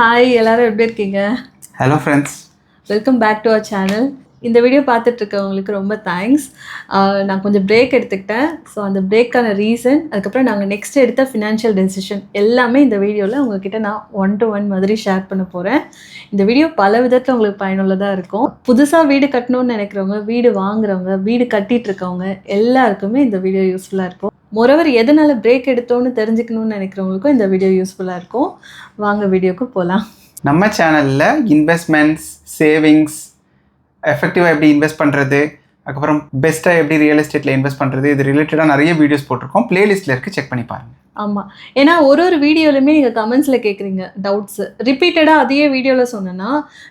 Hi எல்லாரும் எப்படி இருக்கீங்க? Hello friends welcome back to our channel இந்த வீடியோ பார்த்துட்டு இருக்கவங்களுக்கு ரொம்ப தேங்க்ஸ் நான் கொஞ்சம் பிரேக் எடுத்துக்கிட்டேன். ஸோ அந்த பிரேக்கான ரீசன் அதுக்கப்புறம் நாங்கள் நெக்ஸ்ட் எடுத்த ஃபினான்ஷியல் டெசிஷன் எல்லாமே இந்த வீடியோவில் உங்ககிட்ட நான் ஒன் டு ஒன் மாதிரி ஷேர் பண்ண போகிறேன் இந்த வீடியோ பல விதத்தில் உங்களுக்கு பயனுள்ளதாக இருக்கும். புதுசாக வீடு கட்டணும்னு நினைக்கிறவங்க வீடு வாங்குறவங்க வீடு கட்டிட்டு இருக்கவங்க எல்லாருக்குமே இந்த வீடியோ யூஸ்ஃபுல்லாக இருக்கும். மொரவர் எதனால் பிரேக் எடுத்தோன்னு தெரிஞ்சுக்கணும்னு நினைக்கிறவங்களுக்கும் இந்த வீடியோ யூஸ்ஃபுல்லாக இருக்கும். வாங்க வீடியோக்கு போகலாம் நம்ம சேனலில் இன்வெஸ்ட்மெண்ட்ஸ் சேவிங்ஸ் எஃபெக்டிவாக எப்படி இன்வெஸ்ட் பண்ணுறது அதுக்கப்புறம் பெஸ்ட்டாக எப்படி ரியல் எஸ்டேட்டில் இன்வெஸ்ட் பண்ணுறது இது ரிலேட்டடாக நிறைய வீடியோஸ் போட்டிருக்கோம். பிளேலிஸ்ட்டில் இருக்குது செக் பண்ணி பாருங்கள் ஆமாம் ஏன்னா ஒரு ஒரு வீடியோலையுமே நீங்கள் கமெண்ட்ஸில் கேட்குறீங்க டவுட்ஸு ரிப்பீட்டடாக அதையே வீடியோவில் சொன்னேன்னா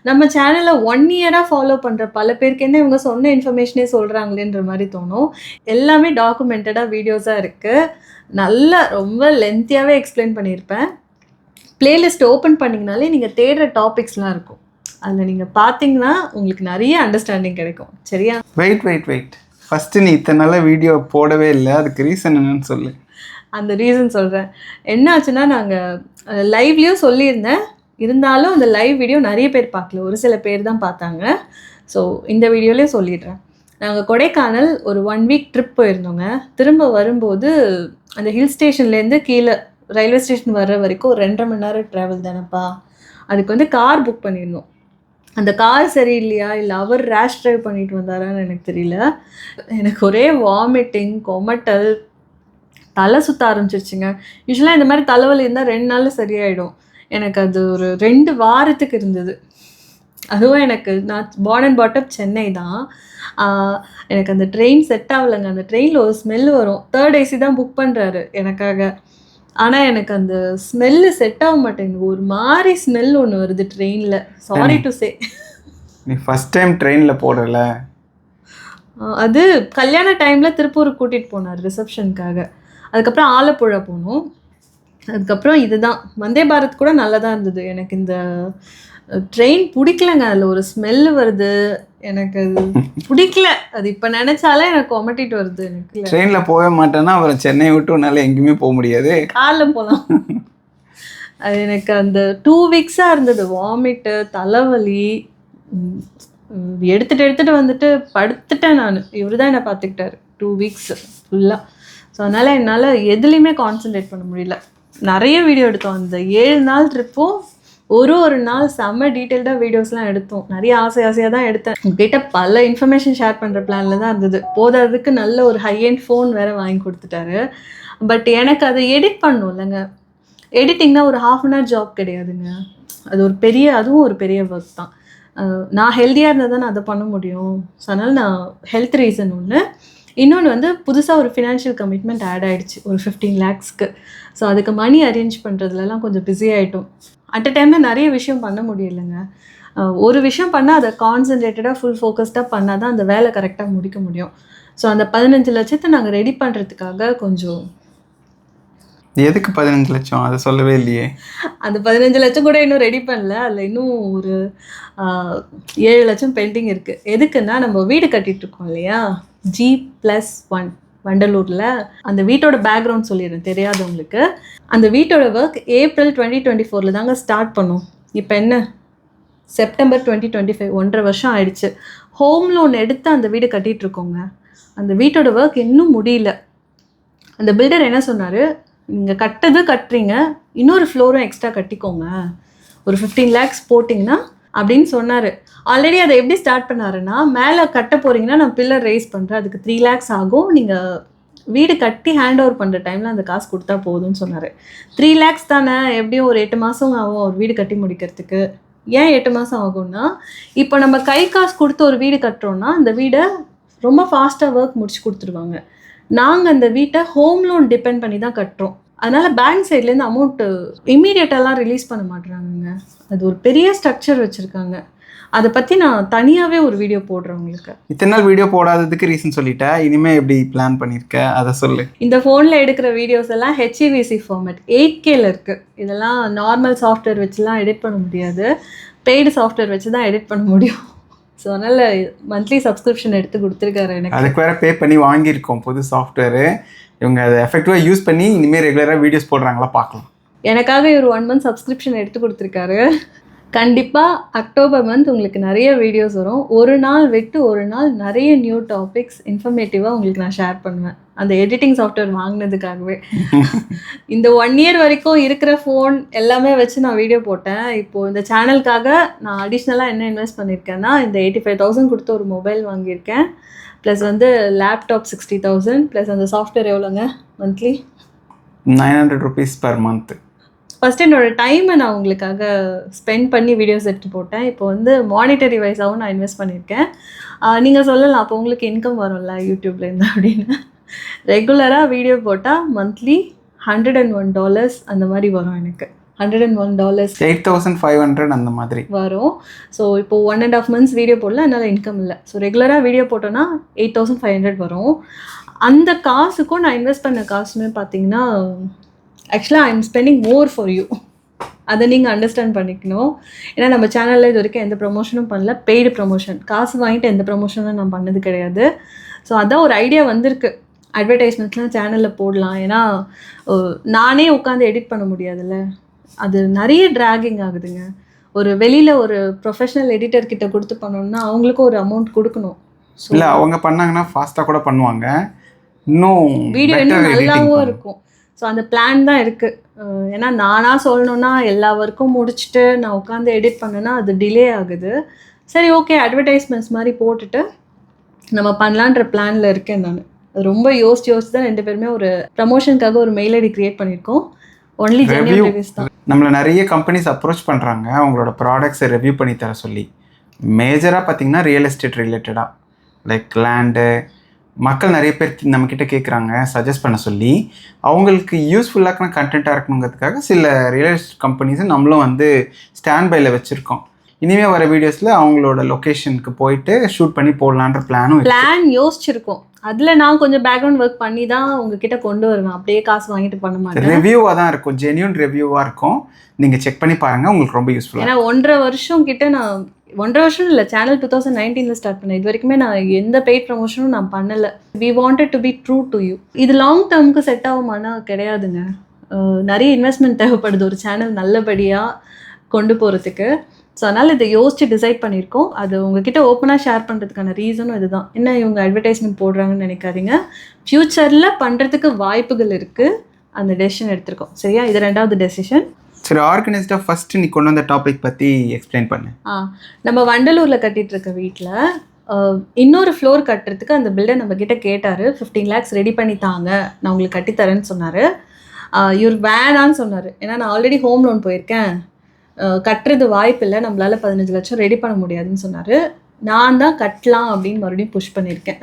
நம்ம சேனலை ஒன் இயராக ஃபாலோ பண்ணுற பல பேருக்கு என்ன இவங்க சொன்ன இன்ஃபர்மேஷனே சொல்கிறாங்களேன்ற மாதிரி தோணும். எல்லாமே டாக்குமெண்டடாக வீடியோஸாக இருக்குது நல்லா ரொம்ப லென்த்தியாகவே எக்ஸ்பிளைன் பண்ணியிருப்பேன். பிளேலிஸ்ட் ஓப்பன் பண்ணிங்கனாலே நீங்கள் தேடுற டாபிக்ஸ்லாம் இருக்கும். அதில் நீங்கள் பார்த்தீங்கன்னா உங்களுக்கு நிறைய அண்டர்ஸ்டாண்டிங் கிடைக்கும். சரியா? வெயிட் வெயிட் வெயிட் ஃபஸ்ட்டு நீ இத்தனை நாள் வீடியோ போடவே இல்லை. அதுக்கு ரீசன் என்னன்னு சொல்லு. அந்த ரீசன் சொல்கிறேன் என்ன ஆச்சுன்னா நாங்கள் லைவ்லேயும் சொல்லியிருந்தேன். இருந்தாலும் அந்த லைவ் வீடியோ நிறைய பேர் பார்க்கல. ஒரு சில பேர் தான் பார்த்தாங்க. ஸோ இந்த வீடியோலேயே சொல்லிடுறேன். நாங்கள் கொடைக்கானல் ஒரு ஒன் வீக் ட்ரிப் போயிருந்தோங்க. திரும்ப வரும்போது அந்த ஹில் ஸ்டேஷன்லேருந்து கீழே ரயில்வே ஸ்டேஷன் வர்ற வரைக்கும் ஒரு ரெண்டரை மணி நேரம் ட்ராவல் தானேப்பா. அதுக்கு வந்து கார் புக் பண்ணியிருந்தோம். அந்த கார் சரியில்லையா? இல்லை அவர் ரேஷ் ட்ரைவ் பண்ணிட்டு வந்தாரான்னு எனக்கு தெரியல. எனக்கு ஒரே வாமிட்டிங் கொமட்டல் தலை சுத்த ஆரம்பிச்சிருச்சுங்க. யூஸ்வலாக இந்த மாதிரி தலைவலி இருந்தால் ரெண்டு நாளில் சரியாயிடும். எனக்கு அது ஒரு ரெண்டு வாரத்துக்கு இருந்தது. அதுவும் எனக்கு நான் பார்ன் அண்ட் பாட்டப் சென்னை தான். எனக்கு அந்த ட்ரெயின் செட் ஆகலைங்க. அந்த ட்ரெயினில் ஒரு ஸ்மெல் வரும். தேர்ட் ஏசி தான் புக் பண்ணுறாரு எனக்காக. ஆனால் எனக்கு அந்த ஸ்மெல்லு செட் ஆக மாட்டேங்குது. ஒரு மாதிரி ஸ்மெல் ஒன்று வருது ட்ரெயினில் சாரி டு சே நீ ஃபஸ்ட் டைம் ட்ரெயினில் போடல? அது கல்யாண டைமில் திருப்பூருக்கு கூட்டிகிட்டு போனார் ரிசப்ஷனுக்காக அதுக்கப்புறம் ஆலப்புழா போனோம். அதுக்கப்புறம் இதுதான். வந்தே பாரத் கூட நல்லா தான் இருந்தது. எனக்கு இந்த ட்ரெயின் பிடிக்கலங்க. அதில் ஒரு ஸ்மெல் வருது. எனக்கு அது பிடிக்கல. அது இப்போ நினச்சாலே எனக்கு கொமட்டிட்டு வருது எனக்கு ட்ரெயினில் போகவே மாட்டேன்னா அப்புறம் சென்னை விட்டு உன்னால எங்கேயுமே போக முடியாது. காலில் போகலாம் அது எனக்கு அந்த டூ வீக்ஸாக இருந்தது. வாமிட்டு தலைவலி எடுத்துட்டு எடுத்துட்டு வந்துட்டு படுத்துட்டேன் நான். இவர் தான் என்னை பார்த்துக்கிட்டாரு. டூ வீக்ஸ் ஃபுல்லாக ஸோ அதனால் என்னால் எதுலேயுமே கான்சென்ட்ரேட் பண்ண முடியல. நிறைய வீடியோ எடுத்தோம். அந்த ஏழு நாள் ட்ரிப்பும் ஒரு ஒரு நாள் செம்ம டீட்டெயில்டாக வீடியோஸ்லாம் எடுத்தோம். நிறைய ஆசை ஆசையாக தான் எடுத்தேன். உங்ககிட்ட பல இன்ஃபர்மேஷன் ஷேர் பண்ணுற பிளானில் தான் இருந்தது. போதாததுக்கு நல்ல ஒரு ஹை அண்ட் ஃபோன் வேறு வாங்கி கொடுத்துட்டாரு. பட் எனக்கு அதை எடிட் பண்ணும் இல்லைங்க. எடிட்டிங்னா ஒரு ஹாஃப் அன் ஹவர் ஜாப் கிடையாதுங்க. அது ஒரு பெரிய அதுவும் ஒரு பெரிய ஒர்க் தான். நான் ஹெல்த்தியாக இருந்தால் தான் அதை பண்ண முடியும். ஸோ அதனால் நான் ஹெல்த் ரீசன் ஒன்று இன்னொன்று வந்து புதுசாக ஒரு ஃபினான்ஷியல் கமிட்மெண்ட் ஆட் ஆகிடுச்சு ஒரு ஃபிஃப்டீன் லேக்ஸ்க்கு ஸோ அதுக்கு மணி அரேஞ்ச் பண்ணுறதுலலாம் கொஞ்சம் பிஸி ஆகிட்டோம் அட் அ டைமில் நிறைய விஷயம் பண்ண முடியலைங்க. ஒரு விஷயம் பண்ணால் அதை கான்சன்ட்ரேட்டடாக ஃபுல் ஃபோக்கஸ்டாக பண்ணால் தான் அந்த வேலை கரெக்டாக முடிக்க முடியும். ஸோ அந்த பதினஞ்சு லட்சத்தை நாங்கள் ரெடி பண்ணுறதுக்காக கொஞ்சம் எதுக்கு பதினஞ்சு லட்சம்? அதை சொல்லவே இல்லையே. அந்த பதினஞ்சு லட்சம் கூட இன்னும் ரெடி பண்ணல. அதில் இன்னும் ஒரு ஏழு லட்சம் பெண்டிங் இருக்குது எதுக்குன்னா நம்ம வீடு கட்டிட்டு இருக்கோம் இல்லையா? ஜி ப்ளஸ் ஒன் வண்டலூரில். அந்த வீட்டோட பேக்ரவுண்ட் சொல்லிடுறேன் தெரியாதவங்களுக்கு அந்த வீட்டோட ஒர்க் ஏப்ரல் டுவெண்ட்டி டுவெண்ட்டி ஃபோரில் தாங்க ஸ்டார்ட் பண்ணோம். இப்போ என்ன? செப்டம்பர் டுவெண்ட்டி டுவெண்ட்டி ஃபைவ் ஒன்றரை வருஷம் ஆயிடுச்சு. ஹோம் லோன் எடுத்து அந்த வீடு கட்டிகிட்ருக்கோங்க இருக்கோங்க. அந்த வீட்டோட ஒர்க் இன்னும் முடியல. அந்த பில்டர் என்ன சொன்னார்? நீங்கள் கட்டது கட்டுறீங்க இன்னொரு ஃப்ளோரும் எக்ஸ்ட்ரா கட்டிக்கோங்க. ஒரு ஃபிஃப்டீன் லேக்ஸ் போட்டிங்கன்னா அப்படின்னு சொன்னார். ஆல்ரெடி அதை எப்படி ஸ்டார்ட் பண்ணாருன்னா மேலே கட்ட போகிறீங்கன்னா நான் பில்லர் ரைஸ் பண்ணுறேன் அதுக்கு த்ரீ லேக்ஸ் ஆகும். நீங்கள் வீடு கட்டி ஹேண்ட் ஓவர் பண்ணுற டைமில் அந்த காசு கொடுத்தா போதும்னு சொன்னார். த்ரீ லேக்ஸ் தானே? எப்படியும் ஒரு எட்டு மாதம் ஆகும் ஒரு வீடு கட்டி முடிக்கிறதுக்கு. ஏன் எட்டு மாதம் ஆகும்னா இப்போ நம்ம கை காசு கொடுத்து ஒரு வீடு கட்டுறோன்னா அந்த வீடை ரொம்ப ஃபாஸ்ட்டாக ஒர்க் முடிச்சு கொடுத்துருவாங்க. நாங்கள் அந்த வீட்டை ஹோம் லோன் டிபெண்ட் பண்ணி தான் கட்டுறோம். அதனால் பேங்க் சைட்லேருந்து அமௌண்ட்டு இம்மீடியட்டாலாம் ரிலீஸ் பண்ண மாட்டுறாங்கங்க. அது ஒரு பெரிய ஸ்ட்ரக்சர் வச்சுருக்காங்க. அதை பற்றி நான் தனியாகவே ஒரு வீடியோ போடுறேன் உங்களுக்கு. இத்தனை நாள் வீடியோ போடாததுக்கு ரீசன் சொல்லிட்டேன் இனிமே எப்படி பிளான் பண்ணியிருக்க அதை சொல்லு. இந்த ஃபோனில் எடுக்கிற வீடியோஸ் எல்லாம் ஹெச்இவிசி ஃபார்மேட் எயிட் கேல இருக்குது இதெல்லாம் நார்மல் சாஃப்ட்வேர் வச்சுலாம் எடிட் பண்ண முடியாது. பெய்டு சாஃப்ட்வேர் வச்சு தான் எடிட் பண்ண முடியும். ஸோ அதனால் மந்த்லி சப்ஸ்கிரிப்ஷன் எடுத்து கொடுத்துருக்காரு எனக்கு. அதுக்கு வேற பே பண்ணி வாங்கியிருக்கோம் புது சாஃப்ட்வேரு இவங்க அதை எஃபெக்டிவாக யூஸ் பண்ணி இனிமேல் ரெகுலராக வீடியோஸ் போடுறாங்களா பார்க்கலாம். எனக்காக இவர் ஒன் மந்த் சப்ஸ்கிரிப்ஷன் எடுத்து கொடுத்துருக்காரு. கண்டிப்பாக அக்டோபர் மந்த் உங்களுக்கு நிறைய வீடியோஸ் வரும். ஒரு நாள் விட்டு ஒரு நாள் நிறைய நியூ டாபிக்ஸ் இன்ஃபர்மேட்டிவாக உங்களுக்கு நான் ஷேர் பண்ணுவேன். அந்த எடிட்டிங் சாஃப்ட்வேர் வாங்கினதுக்காகவே. இந்த ஒன் இயர் வரைக்கும் இருக்கிற ஃபோன் எல்லாமே வச்சு நான் வீடியோ போட்டேன். இப்போது இந்த சேனலுக்காக நான் அடிஷ்னலாக என்ன இன்வெஸ்ட் பண்ணியிருக்கேன்னா இந்த எயிட்டி ஃபைவ் தௌசண்ட் கொடுத்து ஒரு மொபைல் வாங்கியிருக்கேன். ப்ளஸ் வந்து லேப்டாப் சிக்ஸ்டி தௌசண்ட் ப்ளஸ் அந்த சாஃப்ட்வேர் எவ்வளோங்க monthly nine hundred rupees per month first என்னோட டைமை நான் உங்களுக்காக ஸ்பெண்ட் பண்ணி வீடியோஸ் எடுத்து போட்டேன். இப்போ வந்து மானிட்டரி வைஸாகவும் நான் இன்வெஸ்ட் பண்ணியிருக்கேன். நீங்கள் சொல்லலாம் அப்போ உங்களுக்கு இன்கம் வரும்ல யூடியூப்லேருந்து அப்படின்னு. ரெகுலராக வீடியோ போட்டால் monthly hundred and one dollars அந்த மாதிரி வரும் எனக்கு. Hundred and one dollars eight thousand five hundred அந்த மாதிரி. வரும். ஸோ இப்போ one and half months video போடல அதனால் இன்கம் இல்லை. ஸோ ரெகுலராக வீடியோ போட்டோன்னா எயிட் தௌசண்ட் ஃபைவ் ஹண்ட்ரட் வரும். அந்த காசுக்கும் நான் இன்வெஸ்ட் பண்ண காசுமே பார்த்தீங்கன்னா ஆக்சுவலாக I am spending more for you அதை நீங்கள் அண்டர்ஸ்டாண்ட் பண்ணிக்கணும். ஏன்னா நம்ம சேனலில் இது வரைக்கும் எந்த ப்ரொமோஷனும் பண்ணல. பெய்டு ப்ரொமோஷன் காசு வாங்கிட்டு எந்த ப்ரொமோஷனும் நான் பண்ணது கிடையாது. ஸோ அதான் ஒரு ஐடியா வந்திருக்கு. அட்வர்டைஸ்மெண்ட்ஸ்லாம் சேனலில் போடலாம். ஏன்னா நானே உட்காந்து எடிட் பண்ண முடியாதுல்ல. அது நிறைய ட்ராகிங் ஆகுதுங்க. ஒரு வெளியில் ஒரு ப்ரொஃபஷனல் எடிட்டர் கிட்ட கொடுத்து பண்ணணும்னா அவங்களுக்கும் ஒரு அமௌண்ட் கொடுக்கணும். இல்லை அவங்க பண்ணாங்கன்னா ஃபாஸ்ட்டாக கூட பண்ணுவாங்க. இன்னும் வீடியோ இன்னும் நல்லாவும். இருக்கும். ஸோ அந்த பிளான் தான் இருக்குது ஏன்னா நானாக சொல்லணும்னா எல்லா ஒர்க்கும் முடிச்சுட்டு நான் உட்காந்து எடிட் பண்ணேன்னா அது டிலே ஆகுது. சரி ஓகே அட்வர்டைஸ்மெண்ட்ஸ் மாதிரி போட்டுட்டு நம்ம பண்ணலான்ற பிளானில் இருக்கேன் நான். ரொம்ப யோசிச்சு யோசிச்சு தான் ரெண்டு பேருமே ஒரு ப்ரமோஷனுக்காக ஒரு மெயில் ஐடி கிரியேட் பண்ணியிருக்கோம். ஒன்லி. ரிவ்யூஸ் தான். நம்மளை நிறைய கம்பெனிஸ் அப்ரோச் பண்ணுறாங்க அவங்களோட ப்ராடக்ட்ஸை ரிவ்யூ பண்ணி தர சொல்லி. மேஜராக பார்த்தீங்கன்னா ரியல் எஸ்டேட் ரிலேட்டடாக லைக் லேண்டு மக்கள் நிறைய பேர் நம்மக்கிட்ட கேட்குறாங்க சஜஸ்ட் பண்ண சொல்லி அவங்களுக்கு யூஸ்ஃபுல்லான கண்டென்ட்டாக இருக்கணுங்கிறதுக்காக சில ரியல் எஸ்டேட் கம்பெனிஸை நம்மளும் வந்து ஸ்டாண்ட் பையில் வச்சுருக்கோம். இனிமேல் வர வீடியோஸில் அவங்களோட லொக்கேஷனுக்கு போயிட்டு ஷூட் பண்ணி போடலான்ற பிளானும் பிளான் யோசிச்சிருக்கோம். அதில் நான் கொஞ்சம் பேக்ரவுண்ட் ஒர்க் பண்ணி தான் உங்ககிட்ட கொண்டு வருவேன். அப்படியே காசு வாங்கிட்டு பண்ண மாட்டேன். ரிவ்யூவாக தான் இருக்கும். ஜென்யூன் ரிவ்யூவாக இருக்கும். நீங்கள் செக் பண்ணி பாருங்கள் உங்களுக்கு ரொம்ப யூஸ்ஃபுல்லாக ஏன்னா ஒன்றரை வருஷம் கிட்ட நான் ஒன்றரை வருஷம் இல்லை சேனல் டூ தௌசண்ட் நைன்டீனில் ஸ்டார்ட் பண்ணேன். இது வரைக்குமே நான் எந்த பெய்ட் ப்ரமோஷனும் நான் பண்ணலை. We wanted to be true to you இது லாங் டேர்முக்கு செட் ஆகுமானா கிடையாதுங்க. நிறைய இன்வெஸ்ட்மெண்ட் தேவைப்படுது. ஒரு சேனல் நல்லபடியாக கொண்டு போகிறதுக்கு ஸோ அதனால் இதை யோசிச்சு டிசைட் பண்ணியிருக்கோம். அது உங்ககிட்ட ஓப்பனாக ஷேர் பண்ணுறதுக்கான ரீசனும் இதுதான். என்ன இவங்க அட்வர்டைஸ்மெண்ட் போடுறாங்கன்னு நினைக்காதீங்க. ஃப்யூச்சரில் பண்ணுறதுக்கு வாய்ப்புகள் இருக்குது அந்த டெசிஷன் எடுத்திருக்கோம். சரியா? இது ரெண்டாவது டெசிஷன் சரி ஆர்கனைஸ்டாக ஃபஸ்ட்டு நீ கொண்டு வந்த டாபிக் பற்றி எக்ஸ்பிளைன் பண்ணு. ஆ நம்ம வண்டலூரில் கட்டிகிட்டு இருக்க வீட்டில் இன்னொரு ஃப்ளோர் கட்டுறதுக்கு அந்த பில்டர் நம்ம கிட்ட கேட்டார். ஃபிஃப்டீன் லேக்ஸ் ரெடி பண்ணி தாங்க நான் உங்களுக்கு கட்டித்தரேன்னு சொன்னார். இவர் வேணான்னு சொன்னார். ஏன்னா நான் ஆல்ரெடி ஹோம் லோன் போயிருக்கேன். கட்டுறது வாய்ப்பு இல்லை நம்மளால் பதினஞ்சு லட்சம் ரெடி பண்ண முடியாதுன்னு சொன்னார். நான் தான் கட்டலாம் அப்படின்னு மறுபடியும் புஷ் பண்ணியிருக்கேன்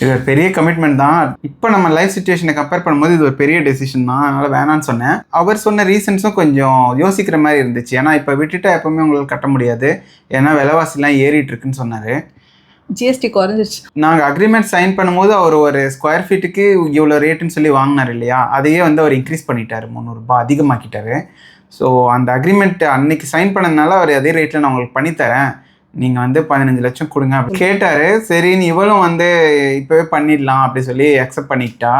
இது ஒரு பெரிய கமிட்மெண்ட் தான். இப்போ நம்ம லைஃப் சுச்சுவேஷனை கம்பேர் பண்ணும்போது இது ஒரு பெரிய டெசிஷன் தான். அதனால் வேணான்னு சொன்னேன். அவர் சொன்ன ரீசன்ஸும் கொஞ்சம் யோசிக்கிற மாதிரி இருந்துச்சு. ஏன்னா இப்போ விட்டுட்டா எப்பவுமே உங்களுக்கு கட்ட முடியாது. ஏன்னா விலைவாசிலாம் ஏறிட்டு இருக்குன்னு சொன்னார். ஜிஎஸ்டி குறைஞ்சிருச்சு. நாங்கள் அக்ரிமெண்ட் சைன் பண்ணும்போது அவர் ஒரு ஸ்கொயர் ஃபீட்டுக்கு இவ்வளோ ரேட்டுன்னு சொல்லி வாங்கினார் இல்லையா? அதையே வந்து அவர் இன்க்ரீஸ் பண்ணிட்டாரு. முந்நூறுரூபா அதிகமாக்கிட்டாரு. ஸோ அந்த அக்ரிமெண்ட் அன்னைக்கு சைன் பண்ணதுனால அவர் அதே ரேட்டில் நான் உங்களுக்கு பண்ணித்தரேன். நீங்கள் வந்து பதினஞ்சு லட்சம் கொடுங்க அப்படி கேட்டார். சரின்னு இவளும் வந்து இப்போவே பண்ணிடலாம் அப்படி சொல்லி அக்செப்ட் பண்ணிக்கிட்டா.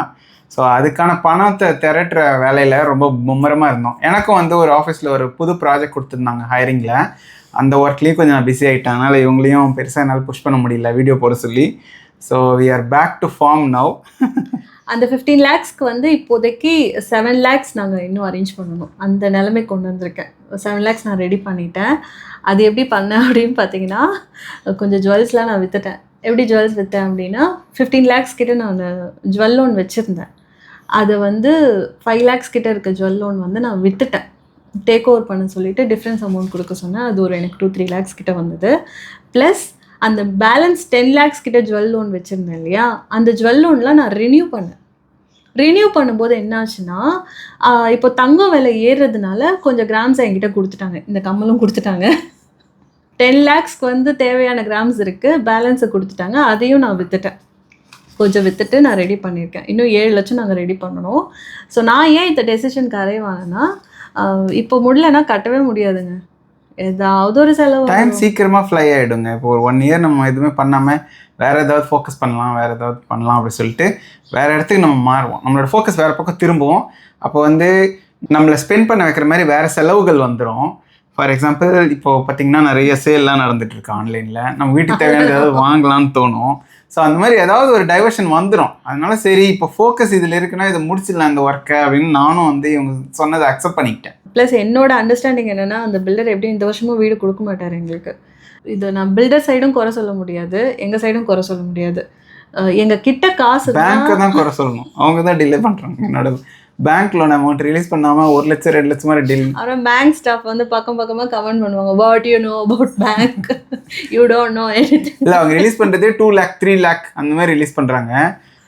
ஸோ அதுக்கான பணத்தை திரட்டுற வேலையில் ரொம்ப மும்முரமாக இருந்தோம். எனக்கும் வந்து ஒரு ஆஃபீஸில் ஒரு புது ப்ராஜெக்ட் கொடுத்துருந்தாங்க ஹையரிங்கில் அந்த ஒர்க்லேயும் கொஞ்சம் நான் பிஸி ஆகிட்டேன் அதனால் இவங்களையும் பெருசாக என்னால் புஷ் பண்ண முடியல வீடியோ போட சொல்லி. So we are back to farm now அந்த ஃபிஃப்டீன் லேக்ஸ்க்கு வந்து இப்போதைக்கு செவன் லேக்ஸ் நாங்கள் இன்னும் அரேஞ்ச் பண்ணணும். அந்த நிலைமை கொண்டு வந்திருக்கேன். செவன் லேக்ஸ் நான் ரெடி பண்ணிட்டேன். அது எப்படி பண்ணேன் அப்படின்னு பார்த்தீங்கன்னா கொஞ்சம் ஜுவல்ஸ்லாம் நான் விற்றுட்டேன் எப்படி ஜுவல்ஸ் விற்றேன் அப்படின்னா ஃபிஃப்டீன் லேக்ஸ் கிட்ட நான் ஜுவல் லோன் வச்சுருந்தேன். அதை வந்து ஃபைவ் லேக்ஸ் கிட்ட இருக்க ஜுவல் லோன் வந்து நான் விற்றுட்டேன் டேக் ஓவர் பண்ண சொல்லிட்டு டிஃப்ரென்ஸ் அமௌண்ட் கொடுக்க சொன்னேன். அது ஒரு எனக்கு டூ த்ரீ லேக்ஸ் கிட்ட வந்தது. ப்ளஸ் அந்த பேலன்ஸ் டென் லேக்ஸ் கிட்ட ஜுவல் லோன் வச்சுருந்தேன் இல்லையா? அந்த ஜுவல் லோன்லாம் நான் ரினியூ பண்ணேன். ரினியூ பண்ணும்போது என்ன ஆச்சுன்னா இப்போ தங்கம் விலை ஏறுறதுனால கொஞ்சம் கிராம்ஸ் என்கிட்ட கொடுத்துட்டாங்க. இந்த கம்மலும் கொடுத்துட்டாங்க. டென் லேக்ஸ்க்கு வந்து தேவையான கிராம்ஸ் இருக்குது பேலன்ஸை கொடுத்துட்டாங்க. அதையும் நான் விற்றுட்டேன் கொஞ்சம் விற்றுட்டு நான் ரெடி பண்ணியிருக்கேன். இன்னும் ஏழு லட்சம் நாங்கள் ரெடி பண்ணணும். ஸோ நான் ஏன் இந்த டெசிஷனுக்கு அரைவாங்கன்னா இப்போ முடியலன்னா கட்டவே முடியாதுங்க. ஏதாவது ஒரு செலவு டைம் சீக்கிரமா ஃப்ளை ஆயிடுங்க. இப்போ ஒரு ஒன் இயர் நம்ம எதுவுமே பண்ணாம வேற ஏதாவது ஃபோக்கஸ் பண்ணலாம் வேற ஏதாவது பண்ணலாம் அப்படி சொல்லிட்டு வேற இடத்துக்கு நம்ம மாறுவோம். நம்மளோட ஃபோக்கஸ் வேற பக்கம் திரும்புவோம். அப்போ வந்து நம்மளை ஸ்பெண்ட் பண்ண வைக்கிற மாதிரி வேற செலவுகள் வந்துடும் ஃபார் எக்ஸாம்பிள் இப்போ பார்த்தீங்கன்னா நிறைய சேல்லாம் நடந்துட்டு இருக்கு ஆன்லைனில் நம்ம வீட்டுக்கு தேவையான ஏதாவது வாங்கலாம்னு தோணும். ஸோ அந்த மாதிரி ஏதாவது ஒரு டைவர்ஷன் வந்துடும் அதனால சரி இப்போ ஃபோக்கஸ் இதில் இருக்குன்னா இதை முடிச்சிடலாம் இந்த ஒர்க்கை அப்படின்னு நானும் வந்து இவங்க சொன்னதை அக்செப்ட் பண்ணிக்கிட்டேன். ப்ளஸ் என்னோட அண்டர்ஸ்டாண்டிங் என்னன்னா அந்த பில்டர் எப்படி இந்த வருஷமும் வீடு கொடுக்க மாட்டார் எங்களுக்கு. இது நான் பில்டர் சைடும் குறை சொல்ல முடியாது எங்க சைடும் குறை சொல்ல முடியாது. அஹ் எங்க கிட்ட காசு பேங்க்கை தான் குறை சொல்லணும். அவங்க தான் டிலே பண்ணுறாங்க என்னோட பேங்க் லோன் அமௌண்ட் ரிலீஸ் பண்ணாமல் ஒரு லட்சம் ரெண்டு லட்சம் மாதிரி டில் அப்புறம் பேங்க் ஸ்டாஃப் வந்து பக்கம் பக்கமா கமெண்ட் பண்ணுவாங்க. What you know about bank you don't know இல்லை அவங்க ரிலீஸ் பண்ணுறதே டூ லேக் த்ரீ லேக் அந்த மாதிரி ரிலீஸ் பண்ணுறாங்க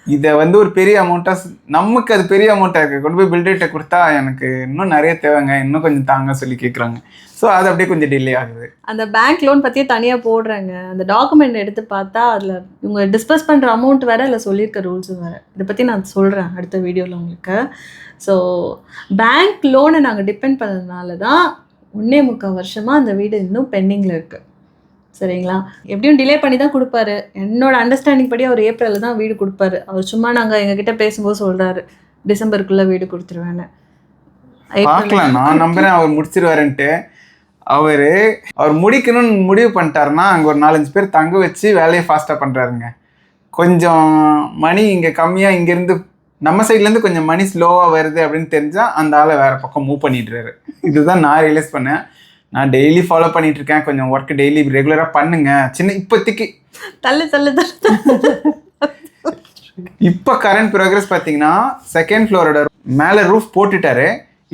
இதை வந்து ஒரு பெரிய அமௌண்ட்டாக நமக்கு அது பெரிய அமௌண்ட்டாக இருக்குது கொண்டு போய் பில்டர்கிட்ட கொடுத்தா எனக்கு இன்னும் நிறைய தேவைங்க. இன்னும் கொஞ்சம் தாங்க சொல்லி கேட்குறாங்க ஸோ அது அப்படியே கொஞ்சம் டிலே ஆகுது. அந்த பேங்க் லோன் பற்றியே தனியாக போடுறாங்க. அந்த டாக்குமெண்ட் எடுத்து பார்த்தா அதில் இவங்க டிஸ்பஸ் பண்ணுற அமௌண்ட் வேறு இல்லை சொல்லியிருக்க ரூல்ஸும் வேறு. இதை பற்றி நான் சொல்கிறேன் அடுத்த வீடியோவில் உங்களுக்கு. ஸோ பேங்க் லோனை நாங்கள் டிபெண்ட் பண்ணதுனால தான் ஒன்றே முக்கால் வருஷமாக அந்த வீடு இன்னும் பெண்டிங்கில் இருக்குது சரிங்களா? எப்படியும் டிலே பண்ணி தான் கொடுப்பாரு. என்னோட அண்டர்ஸ்டாண்டிங் படி அவர் ஏப்ரலில் தான் வீடு கொடுப்பாரு. அவர் சும்மா நாங்கள் எங்ககிட்ட பேசும்போது சொல்கிறாரு டிசம்பருக்குள்ளே வீடு கொடுத்துருவேன்னு. பார்க்கலாம். நான் நம்புறேன் அவர் முடிச்சிருவாருன்ட்டு. அவர் அவர் முடிக்கணும்னு முடிவு பண்ணிட்டாருன்னா அங்கே ஒரு நாலஞ்சு பேர் தங்க வச்சு வேலையை ஃபாஸ்ட்டாக பண்ணுறாருங்க கொஞ்சம் மணி இங்கே கம்மியாக இங்கேருந்து நம்ம சைட்லேருந்து கொஞ்சம் மணி ஸ்லோவாக வருது அப்படின்னு தெரிஞ்சால் அந்த ஆளை வேறு பக்கம் மூவ் பண்ணிடுறாரு. இதுதான் நான் ரியலைஸ் பண்ணேன். நான் டெய்லி ஃபாலோ பண்ணிட்டு இருக்கேன் கொஞ்சம் ஒர்க் டெய்லி ரெகுலராக பண்ணுங்க. சின்ன இப்போதைக்கு. தள்ளு தள்ளு தள்ளு. இப்போ கரண்ட் ப்ரோக்ரஸ் பார்த்தீங்கன்னா செகண்ட் ஃப்ளோரோட மேலே ரூஃப் போட்டுட்டாரு.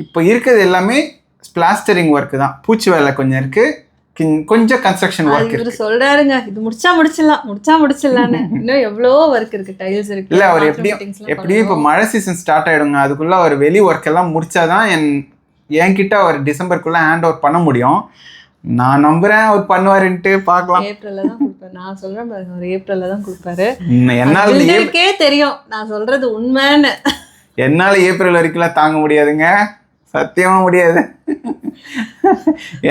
இப்போ இருக்கிறது எல்லாமே பிளாஸ்டரிங் ஒர்க் தான். பூச்சி வேலை கொஞ்சம் இருக்கு. கொஞ்சம் கன்ஸ்ட்ரக்ஷன் ஒர்க் இருக்கு. சொல்றாருங்க. இது முடிச்சா முடிச்சிடலாம். முடிச்சா முடிச்சிடலான்னு. இன்னும் எவ்வளோ ஒர்க் இருக்கு. டைல்ஸ் இருக்கு. இல்ல அவர் எப்படியும் எப்படியும் இப்போ மழை சீசன் ஸ்டார்ட் ஆயிடுங்க. அதுக்குள்ள அவர் வெளி ஒர்க் எல்லாம் முடிச்சாதான் என் என்கிட்ட அவர் டிசம்பருக்குள்ள ஹேண்ட் ஓவர் பண்ண முடியும். நான் நம்புறேன் அவர் பண்ணுவாருன்ட்டு பார்க்கலாம். ஏப்ரல்ல தான் கொடுப்பாரு. நான் சொல்றேன் பாருங்க அவர் ஏப்ரல்ல தான் கொடுப்பாரு. என்னால் பில்டருக்கே தெரியும். நான் சொல்றது உண்மைன்னு. என்னால் ஏப்ரல் வரைக்கும்லாம் தாங்க முடியாதுங்க. சத்தியமாக முடியாது.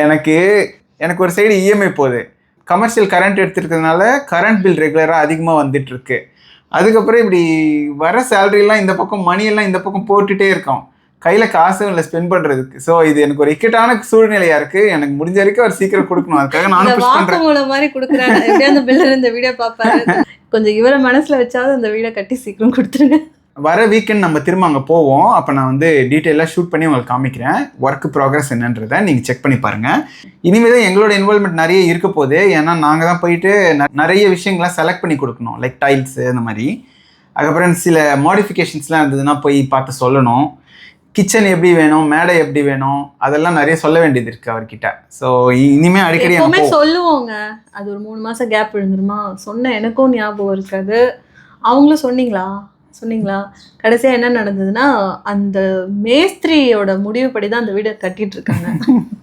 எனக்கு எனக்கு ஒரு சைடு இஎம்ஐ போகுது. கமர்ஷியல் கரண்ட் எடுத்துருக்கிறதுனால கரண்ட் பில் ரெகுலராக அதிகமாக வந்துட்டு இருக்கு அதுக்கப்புறம் இப்படி வர சேலரிலாம் இந்த பக்கம் மணியெல்லாம் இந்த பக்கம் போட்டுட்டே இருக்கோம். கையில் காசும் இல்லை ஸ்பெண்ட் பண்ணுறதுக்கு ஸோ இது எனக்கு ஒரு இக்கட்டான சூழ்நிலையாக இருக்குது எனக்கு முடிஞ்ச வரைக்கும் அவர் சீக்கிரம் கொடுக்கணும். அதுக்காக நானும் புஷ் பண்ணுறேன் மாதிரி எப்படியும் அந்த பில்டர் இந்த வீடியோ பார்ப்பாரு? கொஞ்சம் இவரை மனசுல வச்சாவது அந்த வீடை கட்டி சீக்கிரம் கொடுத்துருங்க. வர வீக்கெண்ட் நம்ம திரும்ப அங்கே போவோம். அப்போ நான் வந்து டீட்டெயிலாக ஷூட் பண்ணி உங்களுக்கு காமிக்கிறேன். ஒர்க் ப்ராக்ரஸ் என்னன்றதை நீங்கள் செக் பண்ணி பாருங்கள் இனிமேல் தான் எங்களோட இன்வால்மெண்ட் நிறைய இருக்க போகுது. ஏன்னா நாங்கள் தான் போயிட்டு நிறைய விஷயங்கள்லாம் செலக்ட் பண்ணி கொடுக்கணும். லைக் டைல்ஸு அந்த மாதிரி. அதுக்கப்புறம் சில மாடிஃபிகேஷன்ஸ்லாம் இருந்ததுன்னா போய் பார்த்து சொல்லணும். கிச்சன் எப்படி வேணும் மேடை எப்படி வேணும் அதெல்லாம் நிறைய சொல்ல வேண்டியது இருக்குது அவர்கிட்ட. ஸோ இனிமேல் அடிக்கடி எப்பவுமே போவோம் சொல்லுவோங்க. அது ஒரு மூணு மாசம் கேப் விழுந்துருமா? சொன்ன எனக்கும் ஞாபகம் இருக்காது. அவங்களும் சொன்னீங்களா? சொன்னீங்களா? கடைசியா என்ன நடந்ததுன்னா அந்த மேஸ்திரியோட முடிவுப்படி தான் அந்த வீடை கட்டிட்டு இருக்காங்க.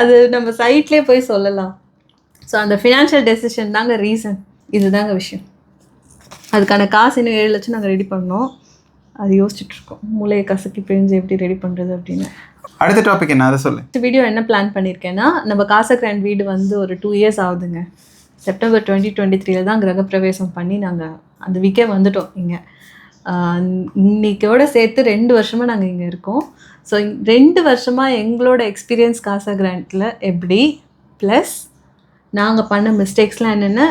அது நம்ம சைட்லேயே போய் சொல்லலாம். ஸோ அந்த ஃபினான்ஷியல் டெசிஷன் தாங்க ரீசன் இதுதாங்க விஷயம். அதுக்கான காசு இன்னும் ஏழு லட்சம் நாங்கள் ரெடி பண்ணோம். அது யோசிச்சுட்டு இருக்கோம் மூளையை கசக்கி பிழிஞ்சு எப்படி ரெடி பண்ணுறது அப்படின்னு. அடுத்த டாபிக் என்ன? அதை சொல்லு. வீடியோ என்ன பிளான் பண்ணியிருக்கேன்னா நம்ம காசா கிராண்ட் வீடு வந்து ஒரு டூ இயர்ஸ் ஆகுதுங்க. செப்டம்பர் டுவெண்ட்டி டுவெண்ட்டி த்ரீல தான் கிரகப்பிரவேசம் பண்ணி நாங்கள் அந்த வீக்கே வந்துட்டோம் இங்கே. இன்னைக்கோட சேர்த்து ரெண்டு வருஷமாக நாங்கள் இங்கே இருக்கோம். ஸோ ரெண்டு வருஷமாக எங்களோட எக்ஸ்பீரியன்ஸ் காசா கிராண்டில் எப்படி? ப்ளஸ் நாங்கள் பண்ண மிஸ்டேக்ஸ்லாம் என்னென்ன?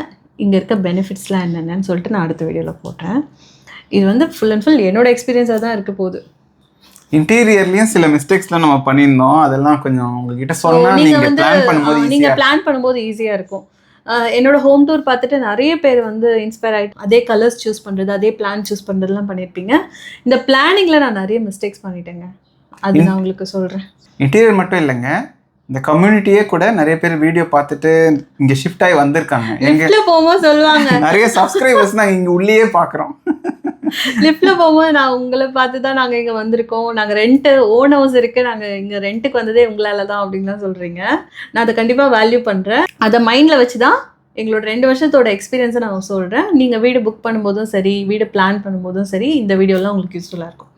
இங்கே இருக்க பெனிஃபிட்ஸ்லாம் என்னென்னு சொல்லிட்டு நான் அடுத்த வீடியோவில் போட்டேன். இது வந்து ஃபுல் அண்ட் ஃபுல் என்னோட எக்ஸ்பீரியன்ஸாக தான் இருக்க போகுது. இன்டீரியர்லேயும் சில மிஸ்டேக்ஸ்லாம் நம்ம பண்ணியிருந்தோம். அதெல்லாம் கொஞ்சம் உங்ககிட்ட சொன்னால் நீங்க வந்து பிளான் பண்ணும்போது நீங்க ஈஸியாக பிளான் பண்ணும்போது ஈஸியா இருக்கும். என்னோட ஹோம் டூர் பார்த்துட்டு நிறைய பேர் வந்து இன்ஸ்பயர் ஆயிட்டு அதே கலர்ஸ் சூஸ் பண்றது அதே பிளான் சூஸ் பண்றதுலாம் பண்ணியிருப்பீங்க. இந்த பிளானிங்ல நான் நிறைய மிஸ்டேக்ஸ் பண்ணிட்டேங்க. அது நான் உங்களுக்கு சொல்றேன். இன்டீரியர் மட்டும் இல்லைங்க. இந்த கம்யூனிட்டியே கூட நிறைய பேர் வீடியோ பார்த்துட்டு இங்கே ஷிஃப்ட் ஆகி வந்திருக்காங்க. எங்க போகும்போது சொல்லுவாங்க. நிறைய சப்ஸ்கிரைபர்ஸ் நாங்கள் இங்கே உள்ளேயே பார்க்குறோம். லிஃப்ட்ல போகும்போது நான் உங்களை பார்த்து தான் நாங்க இங்க வந்திருக்கோம். நாங்க ரெண்ட் ஓன் ஹவுஸ் இருக்கு. நாங்க இங்க ரெண்ட்டுக்கு வந்ததே உங்களால தான் அப்படின்லாம் சொல்றீங்க. நான் அதை கண்டிப்பா வேல்யூ பண்றேன். அதை மைண்ட்ல வச்சு தான் எங்களோட ரெண்டு வருஷத்தோட எக்ஸ்பீரியன்ஸை நான் சொல்றேன். நீங்க வீடு புக் பண்ணும்போதும் சரி வீடு பிளான் பண்ணும்போதும் சரி இந்த வீடியோலாம் உங்களுக்கு யூஸ்ஃபுல்லா இருக்கும்.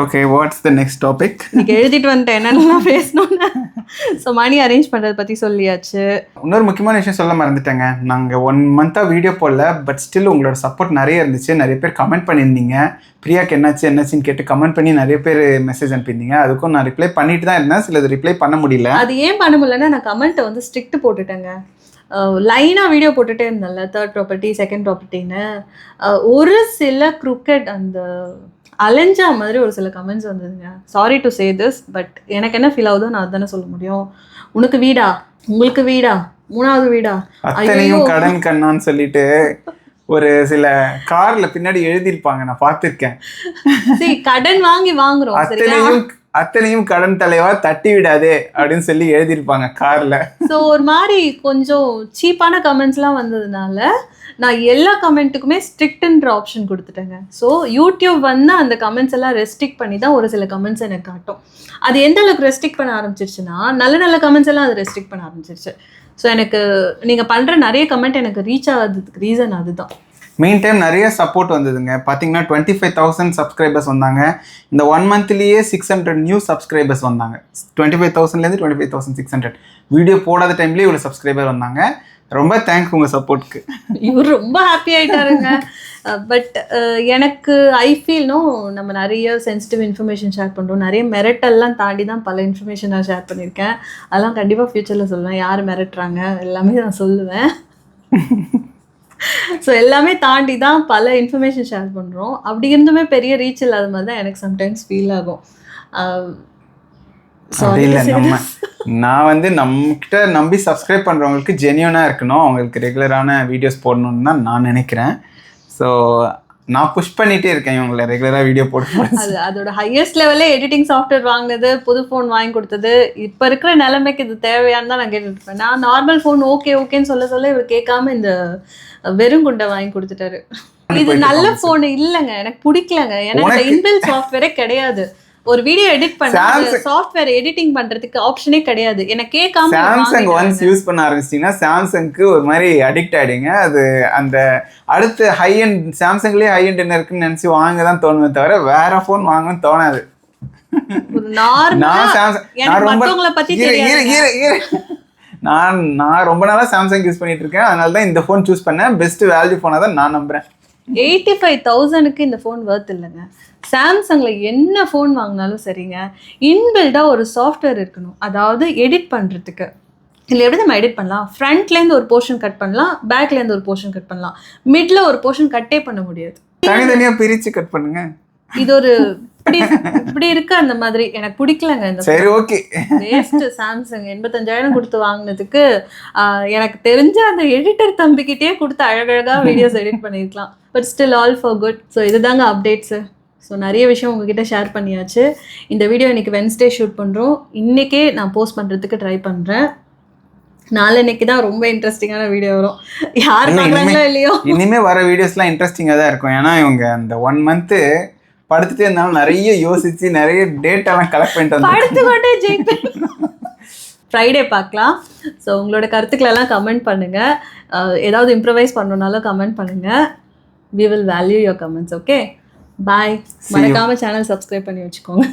Okay what's the next topic இன்னைக்கு எழுதிட்டு வந்துட்டேன். என்னென்னலாம் பேசணும்னு. ஸோ மணி அரேஞ்ச் பண்ணுறதை பற்றி சொல்லியாச்சு. இன்னொரு முக்கியமான விஷயம் சொல்ல மறந்துட்டேங்க. நாங்கள் ஒன் மந்த்தாக வீடியோ போடல பட் ஸ்டில் உங்களோட சப்போர்ட் நிறைய இருந்துச்சு. நிறைய பேர் கமெண்ட் பண்ணியிருந்தீங்க. பிரியாக்கு என்னாச்சு என்னாச்சுன்னு கேட்டு கமெண்ட் பண்ணி நிறைய பேர் மெசேஜ் அனுப்பியிருந்தீங்க. அதுக்கும் நான் ரிப்ளை பண்ணிட்டு தான் இருந்தேன். சிலது ரிப்ளை பண்ண முடியல. அது ஏன் பண்ண முடியலன்னா நான் கமெண்ட்டை வந்து ஸ்ட்ரிக்ட் போட்டுட்டேங்க. லைனாக வீடியோ போட்டுட்டே இருந்தேன்ல தேர்ட் ப்ராப்பர்ட்டி செகண்ட் ப்ராப்பர்ட்டின்னு ஒரு சில குரூக்கெட் அந்த அலைஞ்சா மாதிரி ஒரு சில கமெண்ட்ஸ் வந்ததுங்க. Sorry to say this but எனக்கு என்ன ஃபீல் ஆகுதோ நான் அதானே சொல்ல முடியும். உனக்கு வீடா? உங்களுக்கு வீடா? மூணாவது வீடா? அத்தனையும். கடன் கண்ணான்னு சொல்லிட்டு ஒரு சில கார்ல பின்னாடி எழுதியிருப்பாங்க நான் பார்த்துருக்கேன். கடன் வாங்கி வாங்குறோம் அத்தனையும் கடன் தலைவா தட்டி விடாதே அப்படின்னு சொல்லி எழுதியிருப்பாங்க கார்ல. ஸோ ஒரு மாதிரி கொஞ்சம் சீப்பான கமெண்ட்ஸ்லாம் வந்ததுனால நான் எல்லா கமெண்ட்டுக்குமே ஸ்ட்ரிக்ட்ன்ற ஆப்ஷன் கொடுத்துட்டேங்க. ஸோ யூடியூப் வந்து அந்த கமெண்ட்ஸ் எல்லாம் ரெஸ்ட்ரிக்ட் பண்ணி தான் ஒரு சில கமெண்ட்ஸ் எனக்கு காட்டும். அது எந்த அளவுக்கு ரெஸ்ட்ரிக்ட் பண்ண ஆரம்பிச்சிருச்சுன்னா நல்ல நல்ல கமெண்ட்ஸ் எல்லாம் அது ரெஸ்ட்ரிக்ட் பண்ண ஆரம்பிச்சிருச்சு. ஸோ எனக்கு நீங்கள் பண்ணுற நிறைய கமெண்ட் எனக்கு ரீச் ஆகாததுக்கு ரீசன் அதுதான். மெயின் டைம் நிறைய சப்போர்ட் வந்ததுங்க. பார்த்தீங்கன்னா டுவெண்ட்டி ஃபைவ் தௌசண்ட் சப்ஸ்கிரைபர்ஸ் வந்தாங்க. இந்த ஒன் மந்த்லேயே சிக்ஸ் ஹண்ட்ரட் நியூ சப்ஸ்கிரைபர்ஸ் வந்தாங்க. டுவெண்ட்டி ஃபைவ் தௌசண்ட்லேருந்து twenty five thousand six hundred video போடாத டைம்லேயே இவ்வளோ சப்ஸ்கிரைபர் வந்தாங்க. ரொம்ப தேங்க்ஸ் உங்கள் சப்போர்ட்க்கு இவர் ரொம்ப ஹாப்பி ஆகிட்டாருங்க பட் எனக்கு ஐ ஃபீல்னோ நம்ம நிறைய சென்சிட்டிவ் இன்ஃபர்மேஷன் ஷேர் பண்ணுறோம் நிறைய மெரட்டெல்லாம் தாண்டி தான் பல இன்ஃபர்மேஷன் நான் ஷேர் பண்ணியிருக்கேன். அதெல்லாம் கண்டிப்பாக ஃப்யூச்சரில் சொல்லுவேன் யார் மிரட்டுறாங்க? எல்லாமே நான் சொல்லுவேன். ஸோ எல்லாமே தாண்டி தான் பல இன்ஃபர்மேஷன் ஷேர் பண்ணுறோம் அப்படி இருந்துமே பெரிய ரீச் இல்லாத மாதிரி தான் எனக்கு சம்டைம்ஸ் ஃபீல் ஆகும். அப்படி இல்லை நம்ம நான் வந்து நம்மக்கிட்ட நம்பி சப்ஸ்கிரைப் பண்ணுறவங்களுக்கு ஜென்யூனாக இருக்கணும். அவங்களுக்கு ரெகுலரான வீடியோஸ் போடணும்னு தான் நான் நினைக்கிறேன். ஸோ நான் புஷ் பண்ணிகிட்டே இருக்கேன் இவங்களை ரெகுலராக வீடியோ போட்டு அது அதோட ஹையஸ்ட் லெவலே எடிட்டிங் சாஃப்ட்வேர் வாங்கினது புது ஃபோன் வாங்கி கொடுத்தது. இப்போ இருக்கிற நிலைமைக்கு இது தேவையான்னு தான் நான் கேட்டுட்டு இருப்பேன் நான் நார்மல் ஃபோன் ஓகே ஓகேன்னு சொல்ல சொல்ல இவர் கேட்காம இந்த வெறுங்குண்டை வாங்கி கொடுத்துட்டாரு. இது நல்ல ஃபோன் இல்லைங்க. எனக்கு பிடிக்கலங்க. எனக்கு இன்பில் சாஃப்ட்வேரே கிடையாது. ஒரு வீடியோ எடிட் பண்ண சாஃப்ட்வேர் எடிட்டிங் பண்றதுக்கு ஆப்ஷனே கிடையாது. எனக்கு கேட்காம சாம்சங் ஒன்ஸ். யூஸ் பண்ண ஆரம்பிச்சிட்டிங்கன்னா சாம்சங்க்கு ஒரு மாதிரி அடிக்ட் ஆகிடுங்க அது அந்த அடுத்து ஹை அண்ட் சாம்சங்லேயே ஹை அண்ட் என்ன இருக்குன்னு நினச்சி வாங்க தான் தோணுமே தவிர வேற ஃபோன் வாங்கன்னு தோணாது. நான் நான் ரொம்ப நாளாக சாம்சங் யூஸ் பண்ணிட்டு இருக்கேன். அதனால தான் இந்த ஃபோன் சூஸ் பண்ணேன். பெஸ்ட் வேல்யூ ஃபோனாக தான் நான் நம்புறேன். எயிட்டி ஃபைவ் தௌசண்ட்க்கு இந்த ஃபோன் ஒர்த் இல்லைங்க. சாம்சங்கில் என்ன ஃபோன் வாங்கினாலும் சரிங்க. இன்பில்டாக ஒரு சாஃப்ட்வேர் இருக்கணும். அதாவது எடிட் பண்ணுறதுக்கு இதில் எப்படி நம்ம எடிட் பண்ணலாம்? ஃப்ரண்ட்லேருந்து ஒரு போர்ஷன் கட் பண்ணலாம் பேக்லேருந்து ஒரு போர்ஷன் கட் பண்ணலாம். மிடில் ஒரு போர்ஷன் கட்டே பண்ண முடியாது. தனித்தனியாக பிரித்து கட் பண்ணுங்கள் இது ஒரு இப்படி இப்படி இருக்கு அந்த மாதிரி. எனக்கு பிடிக்கலங்க இந்த சரி ஓகே. வேஸ்ட் சாம்சங் எண்பத்தஞ்சாயிரம் கொடுத்து வாங்கினதுக்கு எனக்கு தெரிஞ்ச அந்த எடிட்டர் தம்பிக்கிட்டே கொடுத்து அழகழகா வீடியோஸ் எடிட் பண்ணியிருக்கலாம் but still all for good so இதுதாங்க அப்டேட்ஸு ஸோ நிறைய விஷயம் உங்ககிட்ட ஷேர் பண்ணியாச்சு. இந்த வீடியோ இன்னைக்கு வென்ஸ்டே ஷூட் பண்ணுறோம் இன்றைக்கே நான் போஸ்ட் பண்ணுறதுக்கு ட்ரை பண்ணுறேன் நாளன்னைக்கு தான் ரொம்ப இன்ட்ரெஸ்டிங்கான வீடியோ வரும். யார் பார்க்குறாங்களோ இல்லையோ. இனிமே வர வீடியோஸ்லாம் இன்ட்ரெஸ்டிங்காக தான் இருக்கும். ஏன்னா இவங்க அந்த ஒன் மந்த்து படுத்துட்டே இருந்தாலும் நிறைய யோசிச்சு நிறைய டேட்டாலாம் கலெக்ட் பண்ணிட்டு வந்து படுத்து கொண்டே ஜெயிப்பேன். ஃப்ரைடே பார்க்கலாம். ஸோ உங்களோட கருத்துக்களெல்லாம் கமெண்ட் பண்ணுங்கள் ஏதாவது இம்ப்ரவைஸ் பண்ணணுன்னாலும் கமெண்ட் பண்ணுங்கள் we will value your comments okay bye. மறக்காமல் சேனல் சப்ஸ்கிரைப் பண்ணி வச்சுக்கோங்க.